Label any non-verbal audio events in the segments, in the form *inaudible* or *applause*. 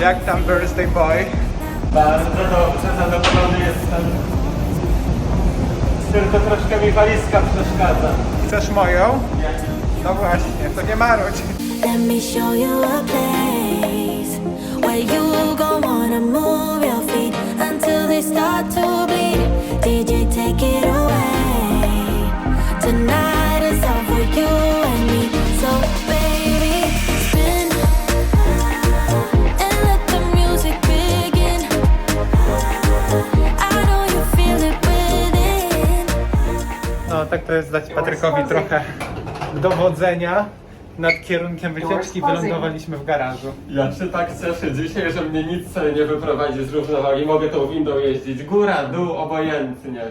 Jak tam birthday boy? Bardzo dobrze, zadowolony jestem. Tylko troszkę mi walizka przeszkadza. Chcesz moją? No właśnie, to nie marudź. Let me show you a place where you gon' wanna move your feet until they start to bleed. DJ, take it away. Tonight dowodzenia nad kierunkiem wycieczki. Wylądowaliśmy w garażu. Ja się tak cieszę dzisiaj, że mnie nic sobie nie wyprowadzi z równowagi. Mogę tą windą jeździć góra, dół, obojętnie.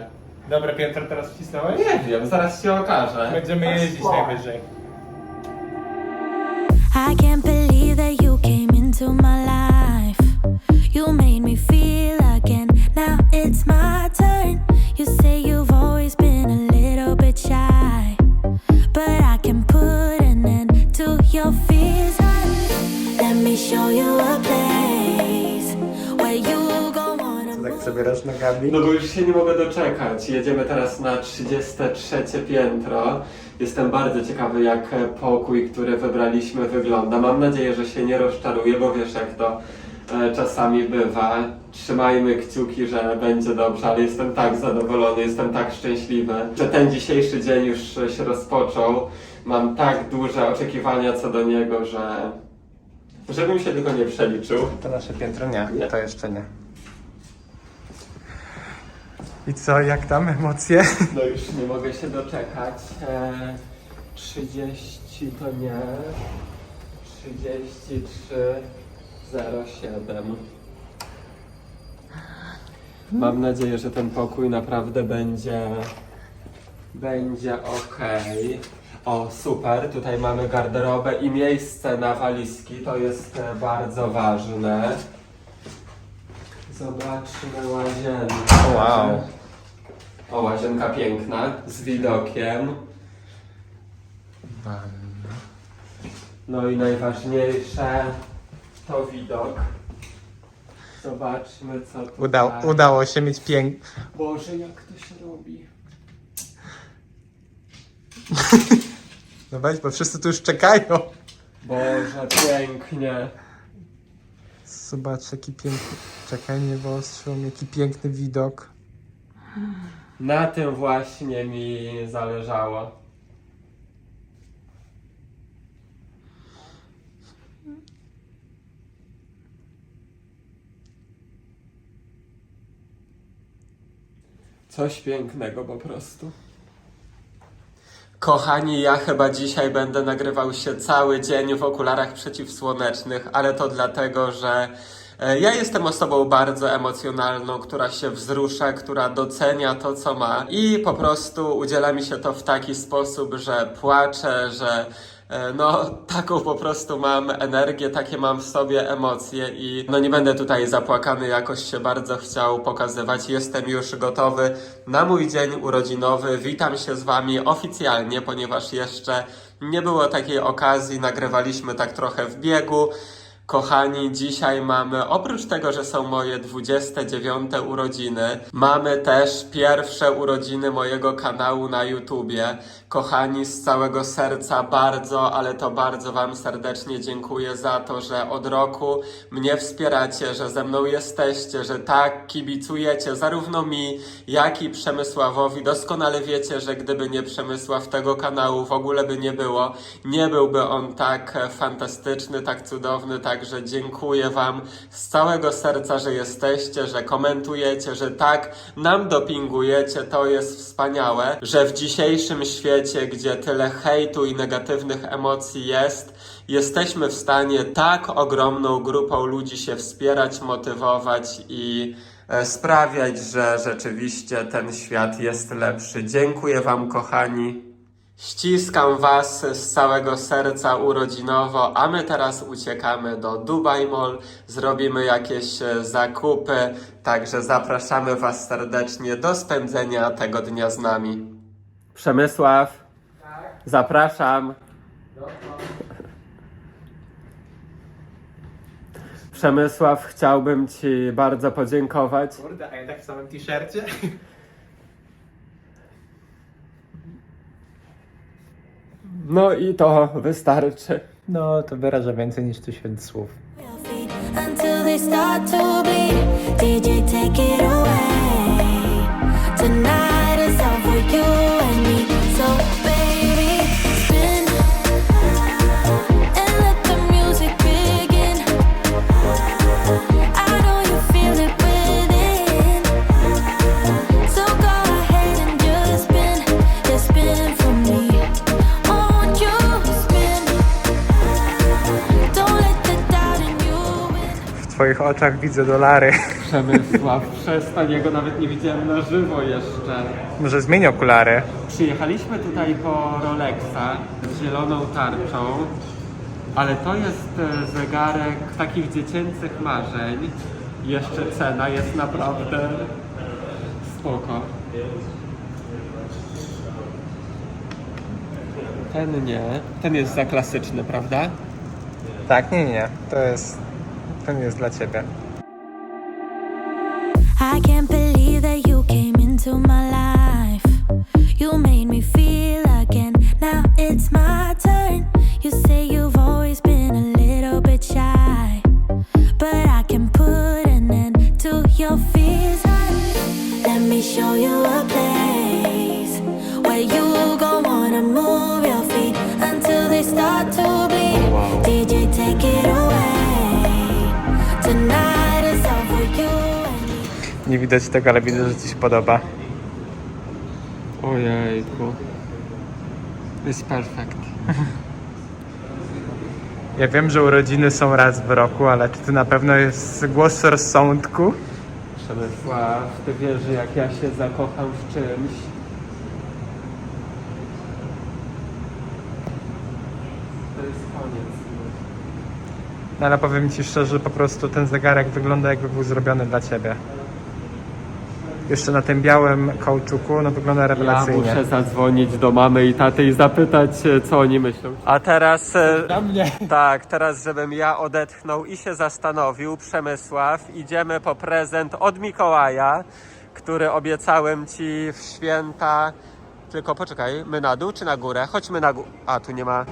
Dobre piętro teraz wcisnąłeś? Nie wiem, zaraz się okaże. Będziemy jeździć najwyżej. I can't believe that you came into my life. You made me feel again. Now it's my turn. Przebierasz nogami? No bo już się nie mogę doczekać. Jedziemy teraz na 33 piętro. Jestem bardzo ciekawy, jak pokój, który wybraliśmy, wygląda. Mam nadzieję, że się nie rozczaruje, bo wiesz, jak to e, czasami bywa. Trzymajmy kciuki, że będzie dobrze, ale jestem tak zadowolony, jestem tak szczęśliwy, że ten dzisiejszy dzień już się rozpoczął. Mam tak duże oczekiwania co do niego, że żebym się tylko nie przeliczył. To nasze piętro nie, Nie. to jeszcze nie. I co, jak tam emocje? *laughs* No już nie mogę się doczekać. E, 30 to nie. 33,07. Mam nadzieję, że ten pokój naprawdę będzie. Będzie ok. O, super. Tutaj mamy garderobę i miejsce na walizki. To jest e, bardzo ważne. Zobaczmy łazienkę. Wow. O, łazienka piękna, z widokiem. No i najważniejsze to widok. Zobaczmy co tu. Udało, udało się mieć pięk... Boże, jak to się robi. *laughs* No weź, bo wszyscy tu już czekają. Boże, pięknie. Zobacz, jaki piękny... Czekaj, nie wyostrzył, jaki piękny widok. Na tym właśnie mi zależało. Coś pięknego po prostu. Kochani, ja chyba dzisiaj będę nagrywał się cały dzień w okularach przeciwsłonecznych, ale to dlatego, że e, ja jestem osobą bardzo emocjonalną, która się wzrusza, która docenia to, co ma i po prostu udziela mi się to w taki sposób, że płaczę, że no taką po prostu mam energię, takie mam w sobie emocje i no nie będę tutaj zapłakany, jakoś się bardzo chciał pokazywać. Jestem już gotowy na mój dzień urodzinowy. Witam się z Wami oficjalnie, ponieważ jeszcze nie było takiej okazji. Nagrywaliśmy tak trochę w biegu. Kochani, dzisiaj mamy, oprócz tego, że są moje 29 urodziny, mamy też pierwsze urodziny mojego kanału na YouTubie. Kochani, z całego serca bardzo, ale to bardzo Wam serdecznie dziękuję za to, że od roku mnie wspieracie, że ze mną jesteście, że tak kibicujecie zarówno mi, jak i Przemysławowi. Doskonale wiecie, że gdyby nie Przemysław tego kanału w ogóle by nie było, nie byłby on tak fantastyczny, tak cudowny, także dziękuję Wam z całego serca, że jesteście, że komentujecie, że tak nam dopingujecie, to jest wspaniałe, że w dzisiejszym świecie, gdzie tyle hejtu i negatywnych emocji jest, jesteśmy w stanie tak ogromną grupą ludzi się wspierać, motywować i e, sprawiać, że rzeczywiście ten świat jest lepszy. Dziękuję Wam, kochani. Ściskam Was z całego serca urodzinowo, a my teraz uciekamy do Dubai Mall, zrobimy jakieś e, zakupy, także zapraszamy Was serdecznie do spędzenia tego dnia z nami. Przemysław, zapraszam. Przemysław, chciałbym Ci bardzo podziękować. Kurde, a ja tak w samym t-shircie? No i to wystarczy. No, to wyraża więcej niż tysiąc słów. until they start to bleed. DJ, take it away. Twoich oczach widzę dolary. *laughs* Przemysław, przestań, ja go nawet nie widziałem na żywo jeszcze. Może zmień okulary. Przyjechaliśmy tutaj po Rolexa z zieloną tarczą, ale to jest e, zegarek takich dziecięcych marzeń. Jeszcze cena jest naprawdę spoko. Ten nie. Ten jest za klasyczny, prawda? Tak, nie, nie. To jest... Ten jest dla ciebie. I can't believe that you came into my life. You made me feel again. Now it's my turn. You say you've always been a little bit shy, but I can put an end to your fears. Let me show you Nie widać tego, ale widzę, że ci się podoba. Ojejku. Jest perfekt. Ja wiem, że urodziny są raz w roku, ale czy to na pewno jest głos rozsądku? Przemysław, ty wiesz, że jak ja się zakocham w czymś, to jest koniec. No ale powiem ci szczerze, po prostu ten zegarek wygląda jakby był zrobiony dla ciebie. Jeszcze na tym białym kauczuku, no wygląda Ja rewelacyjnie. muszę zadzwonić do mamy i taty i zapytać, e, co oni myślą. A teraz... e, Dla mnie. Tak, teraz żebym ja odetchnął i się zastanowił, Przemysław, idziemy po prezent od Mikołaja, który obiecałem Ci w święta. Tylko poczekaj, my na dół czy na górę? Chodźmy na górę. A, tu nie ma.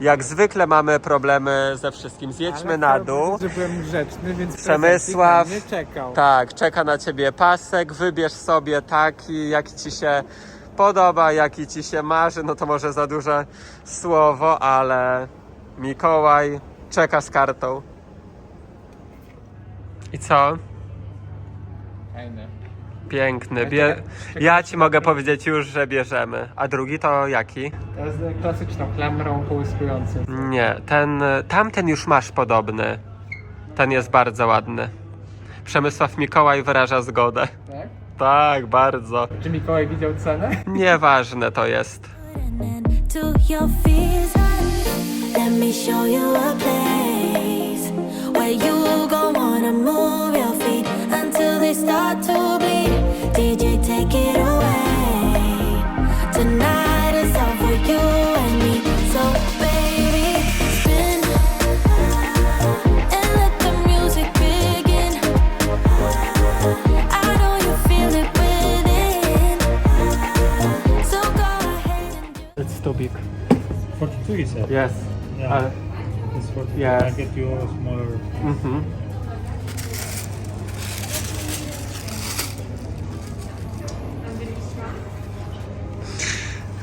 Jak zwykle mamy problemy ze wszystkim. Zjedźmy na dół. że byłem grzeczny, więc Przemysław. mnie czekał. Tak, czeka na ciebie pasek. Wybierz sobie taki, jaki ci się podoba, jaki ci się marzy. No to może za duże słowo, ale Mikołaj czeka z kartą. I co? Fajne. Piękny. Bie... Ja ci mogę powiedzieć już, że bierzemy. A drugi to jaki? To jest klasyczną klamrą połyskującą. Nie, ten, tamten już masz podobny. Ten jest bardzo ładny. Przemysław Mikołaj wyraża zgodę. Tak? Tak, bardzo. Czy Mikołaj widział cenę? Nieważne to jest. Let me show you a place where you gon' wanna move DJ, take it away. Tonight is all for you and me. So, baby, spin and let the music begin. I know you feel it within. So go ahead and do. It's too big. 42 you said? Yes. Yeah. Uh, It's 42. Yes. I'll get you a smaller. mhm.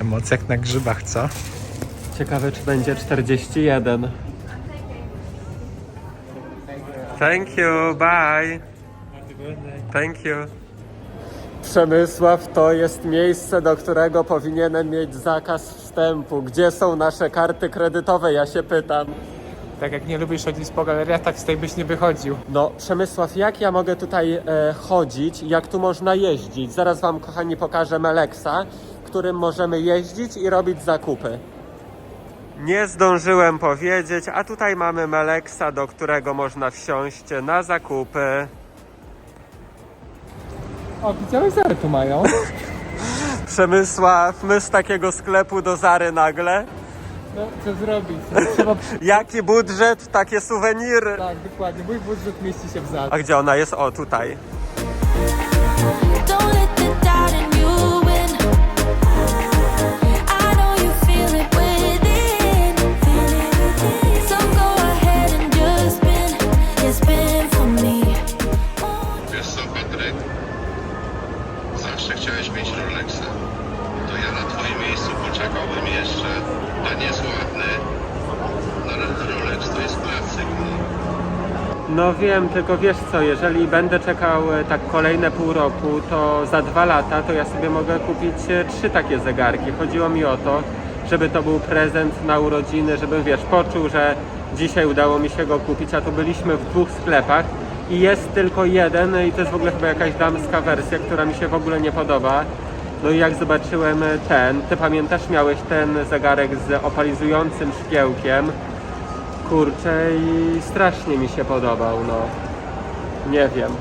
Emocje jak na grzybach, co? Ciekawe, czy będzie 41. Thank you, bye. Thank you. Przemysław to jest miejsce, do którego powinienem mieć zakaz wstępu. Gdzie są nasze karty kredytowe? Ja się pytam. Tak jak nie lubisz chodzić po galeriach, tak z tej byś nie wychodził. No, Przemysław, jak ja mogę tutaj e, chodzić? Jak tu można jeździć? Zaraz Wam, kochani, pokażę Meleksa, którym możemy jeździć i robić zakupy. Nie zdążyłem powiedzieć, a tutaj mamy Meleksa, do którego można wsiąść na zakupy. O, widziałeś, zary tu mają. *laughs* Przemysław, my z takiego sklepu do Zary nagle. No, co zrobić? Trzeba... *laughs* Jaki budżet, takie suweniry. Tak, dokładnie. Mój budżet mieści się w za. A gdzie ona jest? O, tutaj. Ten jest. No to jest. No. Wiem, tylko wiesz co, jeżeli będę czekał e, tak kolejne pół roku, to za dwa lata to ja sobie mogę kupić e, trzy takie zegarki. Chodziło mi o to, żeby to był prezent na urodziny, żebym wiesz, poczuł, że dzisiaj udało mi się go kupić, a tu byliśmy w dwóch sklepach i jest tylko jeden i to jest w ogóle chyba jakaś damska wersja, która mi się w ogóle nie podoba. No i jak zobaczyłem e, ten, ty pamiętasz, miałeś ten zegarek z opalizującym szkiełkiem, Kurczę i strasznie mi się podobał, no. Nie wiem.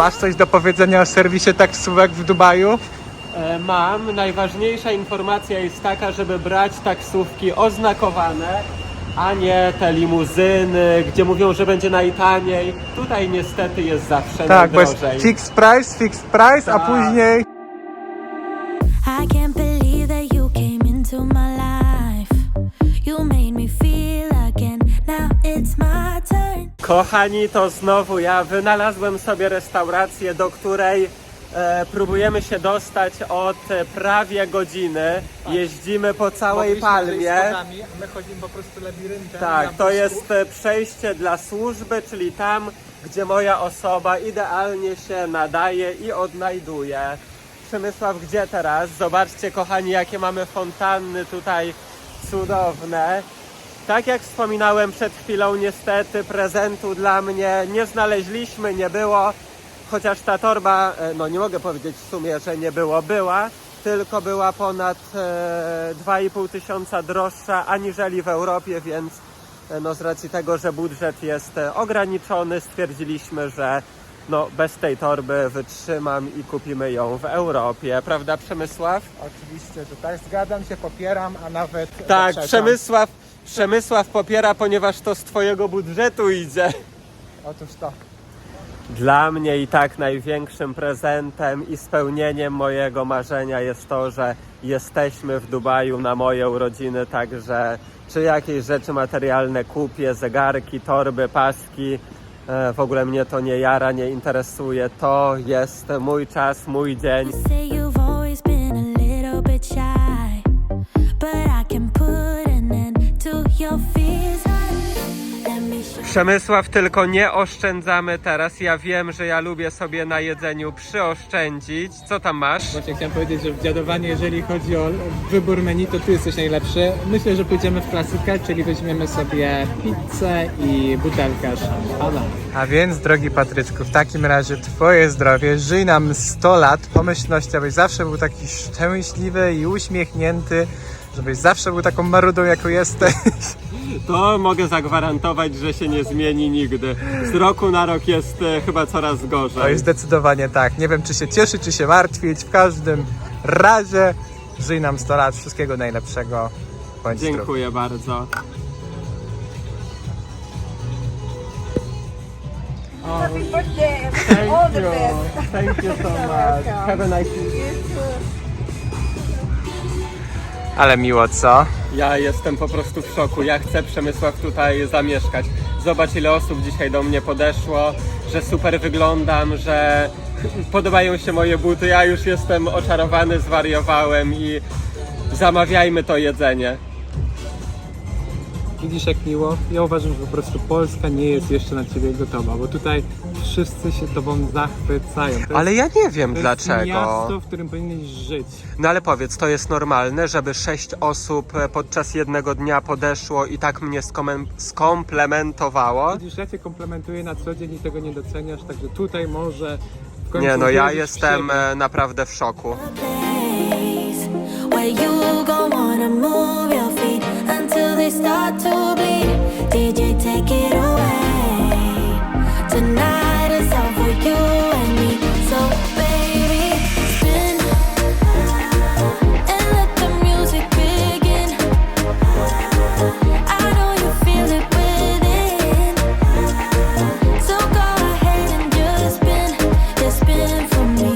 Masz coś do powiedzenia o serwisie taksówek w Dubaju? E, mam. Najważniejsza informacja jest taka, żeby brać taksówki oznakowane, a nie te limuzyny, gdzie mówią, że będzie najtaniej. Tutaj niestety jest zawsze Tak, bo jest najdrożej. fixed price, fixed price, a Tak. później... I can't believe that you came into my Kochani, to znowu ja wynalazłem sobie restaurację, do której e, próbujemy się dostać od e, prawie godziny. Jeździmy po całej Palmie. my chodzimy po prostu labiryntem. Tak, to jest e, przejście dla służby, czyli tam, gdzie moja osoba idealnie się nadaje i odnajduje. Przemysław, gdzie teraz? Zobaczcie, kochani, jakie mamy fontanny tutaj cudowne. Tak jak wspominałem przed chwilą, niestety prezentu dla mnie nie znaleźliśmy, nie było. Chociaż ta torba, e, no nie mogę powiedzieć w sumie, że nie było, była, tylko była ponad e, 2,5 tysiąca droższa aniżeli w Europie, więc e, no z racji tego, że budżet jest e, ograniczony, stwierdziliśmy, że no bez tej torby wytrzymam i kupimy ją w Europie, prawda Przemysław? Oczywiście, że tak. Zgadzam się, popieram, a nawet Tak, zaprzeczam. Przemysław, Przemysław popiera, ponieważ to z twojego budżetu idzie. Otóż to. Dla mnie i tak największym prezentem i spełnieniem mojego marzenia jest to, że jesteśmy w Dubaju na moje urodziny, także czy jakieś rzeczy materialne kupię, zegarki, torby, paski, e, w ogóle mnie to nie jara, nie interesuje. To jest mój czas, mój dzień. Przemysław, tylko nie oszczędzamy teraz. Ja wiem, że ja lubię sobie na jedzeniu przyoszczędzić. Co tam masz? Właśnie chciałem powiedzieć, że w dziadowanie, jeżeli chodzi o wybór menu, to tu jesteś najlepszy. Myślę, że pójdziemy w klasykę, czyli weźmiemy sobie pizzę i butelkę szampana. A więc, drogi Patryczku, w takim razie twoje zdrowie, żyj nam 100 lat, pomyślności, abyś zawsze był taki szczęśliwy i uśmiechnięty, żebyś zawsze był taką marudą, jaką jesteś. To mogę zagwarantować, że się nie zmieni nigdy. Z roku na rok jest e, chyba coraz gorzej. To jest zdecydowanie tak. Nie wiem, czy się cieszyć, czy się martwić. W każdym razie żyj nam 100 lat. Wszystkiego najlepszego. Bądź zdrów. Dziękuję bardzo. Happy birthday! All the best. Thank you so much. Have a nice Ale miło, co? Ja jestem po prostu w szoku. Ja chcę Przemysław tutaj zamieszkać. Zobacz ile osób dzisiaj do mnie podeszło, że super wyglądam, że podobają się moje buty. Ja już jestem oczarowany, zwariowałem i zamawiajmy to jedzenie. Widzisz jak miło? Ja uważam, że po prostu Polska nie jest jeszcze na ciebie gotowa, bo tutaj wszyscy się tobą zachwycają. To Ale jest, ja nie wiem to dlaczego. Jest miasto, w którym powinieneś żyć. No ale powiedz, to jest normalne, żeby sześć osób e, podczas jednego dnia podeszło i tak mnie skomen- skomplementowało? Widzisz, ja cię komplementuję na co dzień i tego nie doceniasz, także tutaj może w końcu Nie, no ja jestem siebie. e, naprawdę w szoku. where you gon' wanna move your feet they start to bleed. DJ, take it away. Tonight is all for you and me. So, baby, spin and let the music begin. I know you feel it within. So go ahead and just spin, just spin for me.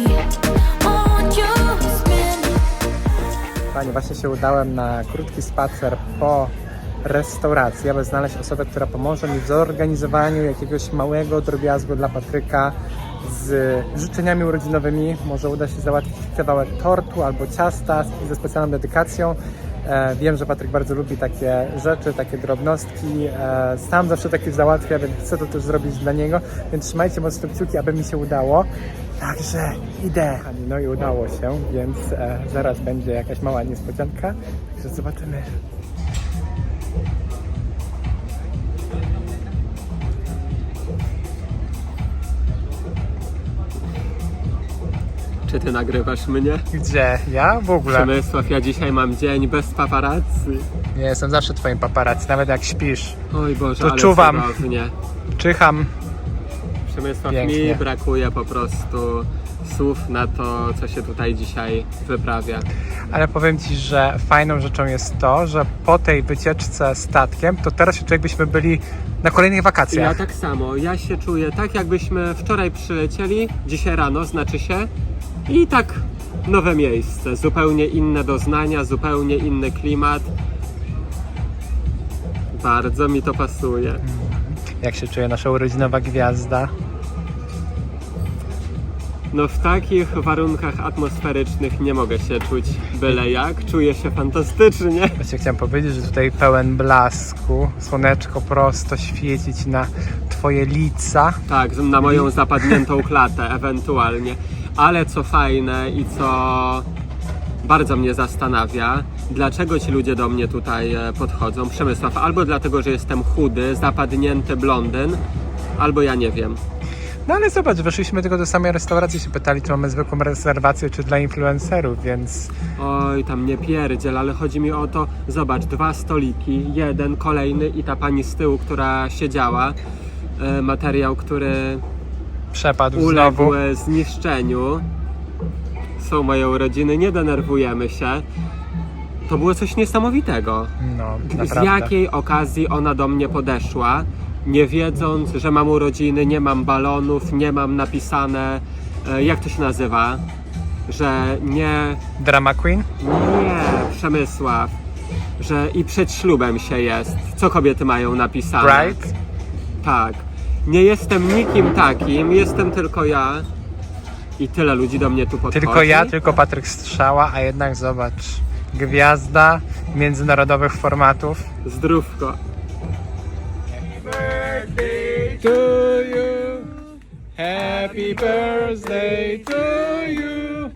Won't you spin? Właśnie się udałem na krótki spacer po restauracji, aby znaleźć osobę, która pomoże mi w zorganizowaniu jakiegoś małego drobiazgu dla Patryka z życzeniami urodzinowymi. Może uda się załatwić kawałek tortu albo ciasta ze specjalną dedykacją. E, wiem, że Patryk bardzo lubi takie rzeczy, takie drobnostki. E, sam zawsze takie załatwia, więc chcę to też zrobić dla niego. Więc trzymajcie mocno kciuki, aby mi się udało. Także idę. No i udało się, więc e, zaraz będzie jakaś mała niespodzianka. Także zobaczymy. Czy ty nagrywasz mnie? Gdzie? Ja? W ogóle. Przemysław, ja dzisiaj mam dzień bez paparazzi. Nie jestem zawsze twoim paparazzi, nawet jak śpisz. Oj Boże, To ale czuwam. cudownie. Czyham. Przemysław, Pięknie. mi brakuje po prostu słów na to, co się tutaj dzisiaj wyprawia. Ale powiem Ci, że fajną rzeczą jest to, że po tej wycieczce statkiem, to teraz się czuje, jakbyśmy byli na kolejnych Ja wakacjach. tak samo, ja się czuję tak, jakbyśmy wczoraj przylecieli, dzisiaj rano znaczy się, i tak nowe miejsce, zupełnie inne doznania, zupełnie inny klimat. Bardzo mi to pasuje. Jak się czuje nasza urodzinowa gwiazda? No w takich warunkach atmosferycznych nie mogę się czuć byle jak, czuję się fantastycznie. Właśnie chciałem powiedzieć, że tutaj pełen blasku, słoneczko prosto świeci Ci na Twoje lica. Tak, na moją zapadniętą klatę ewentualnie. Ale co fajne i co bardzo mnie zastanawia, dlaczego ci ludzie do mnie tutaj e, podchodzą, Przemysław, albo dlatego, że jestem chudy, zapadnięty blondyn, albo ja nie wiem. No ale zobacz, weszliśmy tylko do samej restauracji, się pytali, czy mamy zwykłą rezerwację, czy dla influencerów, więc Oj, tam nie pierdziel, ale chodzi mi o to, zobacz, dwa stoliki, jeden, kolejny i ta pani z tyłu, która siedziała, e, materiał, który przepadł uległ e, zniszczeniu. Są moje urodziny, nie denerwujemy się. To było coś niesamowitego. No, Z naprawdę. jakiej okazji ona do mnie podeszła, nie wiedząc, że mam urodziny, nie mam balonów, nie mam napisane, e, jak to się nazywa, że nie, Drama Queen? nie, Przemysław, że i przed ślubem się jest. Co kobiety mają napisane? Right? Tak. Nie jestem nikim takim, jestem tylko ja. I tyle ludzi do mnie tu podchodzi. Tylko ja, tylko Patryk Strzała, a jednak zobacz, gwiazda międzynarodowych formatów. Zdrówko. to you. Happy birthday to you.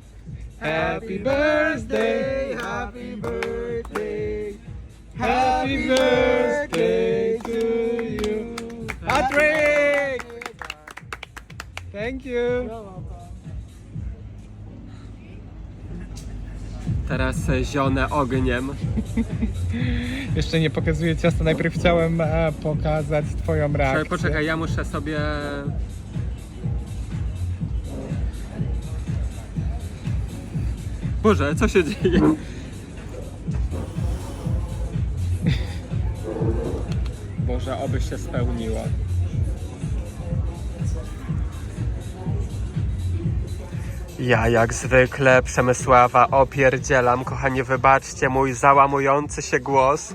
Happy birthday, happy birthday. Happy birthday Thank you. Teraz zionę ogniem. Jeszcze nie pokazuję ciasta, najpierw chciałem e, pokazać twoją Poczekaj, reakcję. poczekaj, ja muszę sobie... Boże, co się dzieje? Boże, oby się spełniło. Ja jak zwykle Przemysława opierdzielam. Kochani, wybaczcie mój załamujący się głos,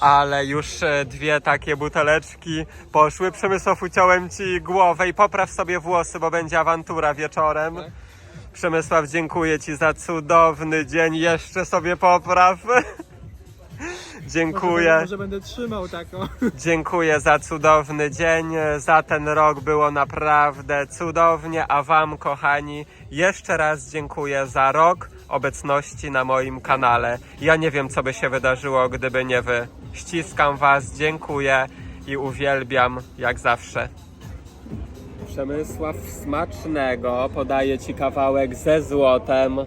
ale już e, dwie takie buteleczki poszły. Przemysław, uciąłem Ci głowę i popraw sobie włosy, bo będzie awantura wieczorem. Przemysław, dziękuję Ci za cudowny dzień. Jeszcze sobie popraw. *laughs* *laughs* Dziękuję. Może będę trzymał taką. *laughs* Dziękuję za cudowny dzień. Za ten rok było naprawdę cudownie, a Wam, kochani, jeszcze raz dziękuję za rok obecności na moim kanale. Ja nie wiem, co by się wydarzyło, gdyby nie Wy. Ściskam Was, dziękuję i uwielbiam jak zawsze. Przemysław smacznego. Podaję Ci kawałek ze złotem.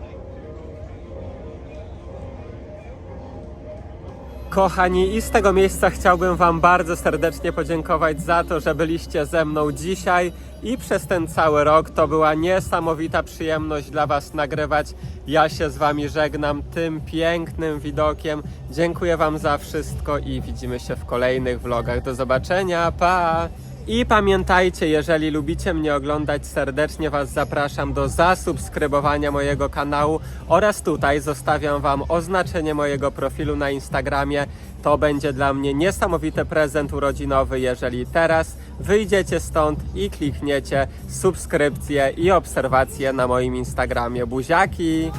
Kochani, i z tego miejsca chciałbym Wam bardzo serdecznie podziękować za to, że byliście ze mną dzisiaj i przez ten cały rok. To była niesamowita przyjemność dla Was nagrywać. Ja się z Wami żegnam tym pięknym widokiem. Dziękuję Wam za wszystko i widzimy się w kolejnych vlogach. Do zobaczenia, pa! I pamiętajcie, jeżeli lubicie mnie oglądać, serdecznie Was zapraszam do zasubskrybowania mojego kanału oraz tutaj zostawiam Wam oznaczenie mojego profilu na Instagramie. To będzie dla mnie niesamowity prezent urodzinowy, jeżeli teraz wyjdziecie stąd i klikniecie subskrypcję i obserwację na moim Instagramie. Buziaki!